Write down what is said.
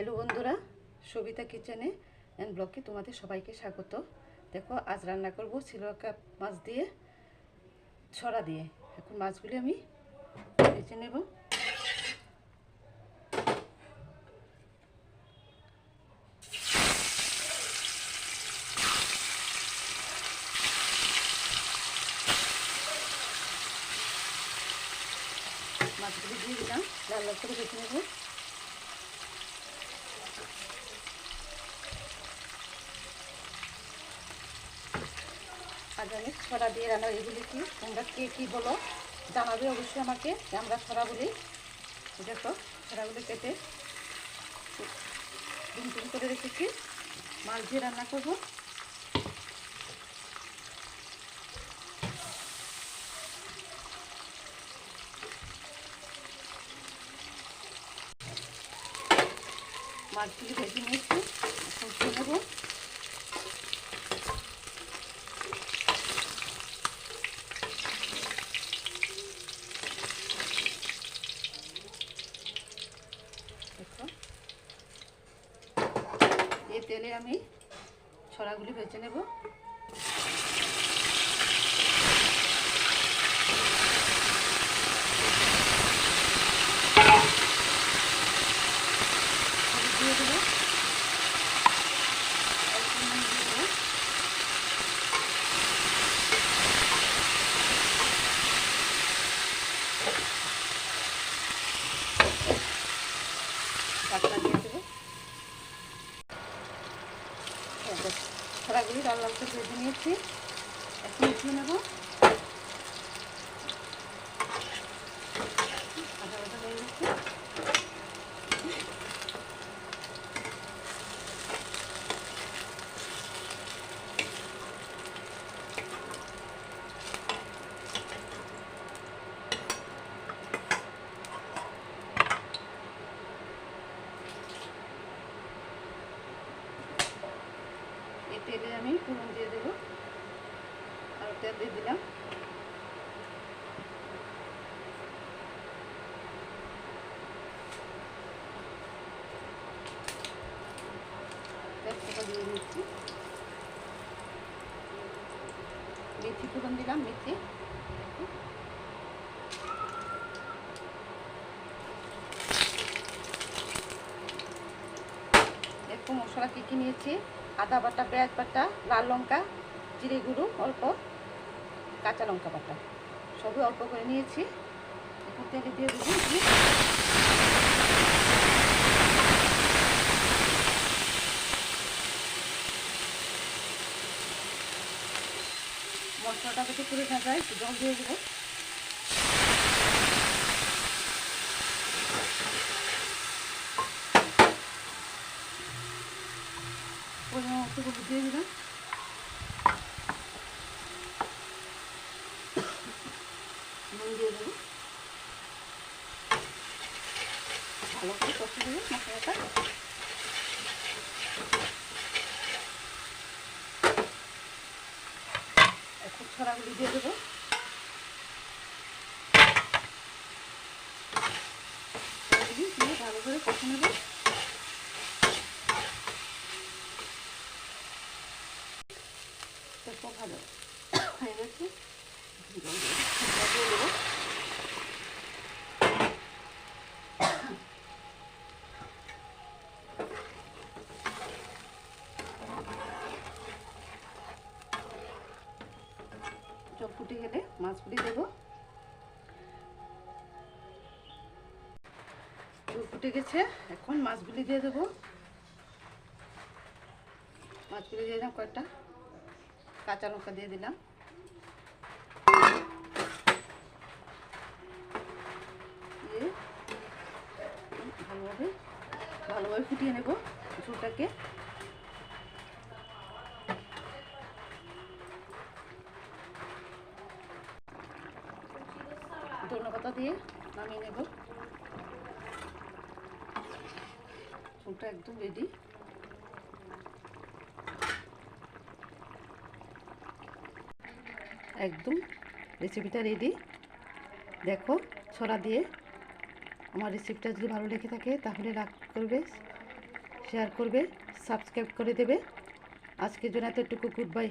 Hello বন্ধুরা সবিতা কিচেনে and ব্লকে তোমাদের সবাইকে স্বাগত। দেখো, আজ রান্না করব সিলকা মাছ দিয়ে, ছড়া দিয়ে। এখন মাছগুলি আমি বেছে নেব। মাছগুলি দিয়ে দিলাম, লাল লাল করে বেছে নেব। আমি ছড়া দিয়ে রান্না এগুলি কি? তোমরা কে কী বলো, জানাবে অবশ্যই আমাকে আমরা ছড়া বলি দেখো ছড়াগুলি কেটে ডিম করে রেখেছি, মাছ দিয়ে রান্না করব। মাছগুলি ভেজে নিয়েছি, এখন নেব দেখো এই তেলে আমি ছড়াগুলি বেছে নেব হলুদ দিয়ে দেবো অল্প নুন দিয়ে দেবো ঢাকনা দিয়ে দেবো ছড়াগুলি ডাল লাল করে ভেজে নিয়েছি। এখন উঠিয়ে নেব আধা আধা হয়ে গেছে এই তেলে আমি ফুলন দিয়ে দেবো। আর তেল দিয়ে দিলাম। দিয়ে দিচ্ছি। মেথি ফুলন দিলাম, মেথি। একটু মশলা কী কী নিয়েছি। আদা বাটা, পেঁয়াজ বাটা, লাল লঙ্কা, জিরে গুঁড়ো, অল্প কাঁচা লঙ্কা বাটা। সবই অল্প করে নিয়েছি। এখন তেলে দিয়ে দেবো মশলাটা যাতে পুড়ে না একটু জল দিয়ে দেবো। হলুদ দিয়ে দিলাম নুন দিয়ে ভালো করে কষে দেবো মশলাটা এখন ছড়াগুলি দিয়ে দেবো ভালো করে কষে নেব জল ফুটে গেলে মাছগুলি দেবো ফুটে গেছে এখন মাছগুলি দিয়ে দেবো। মাছগুলি দিয়ে দিলাম কয়েকটা কাঁচা লঙ্কা দিয়ে দিলাম। দিয়ে ভালোভাবে ভালোভাবে ফুটিয়ে নেব ঝোলটাকে। ধনে পাতা দিয়ে নামিয়ে নেব। ঝোলটা একদম রেডি একদম রেসিপিটা রেডি দেখো, ছড়া দিয়ে আমার রেসিপিটা যদি ভালো লেগে থাকে, তাহলে লাইক করবে শেয়ার করবে সাবস্ক্রাইব করে দেবে। আজকের জন্য এতটুকু গুড বাই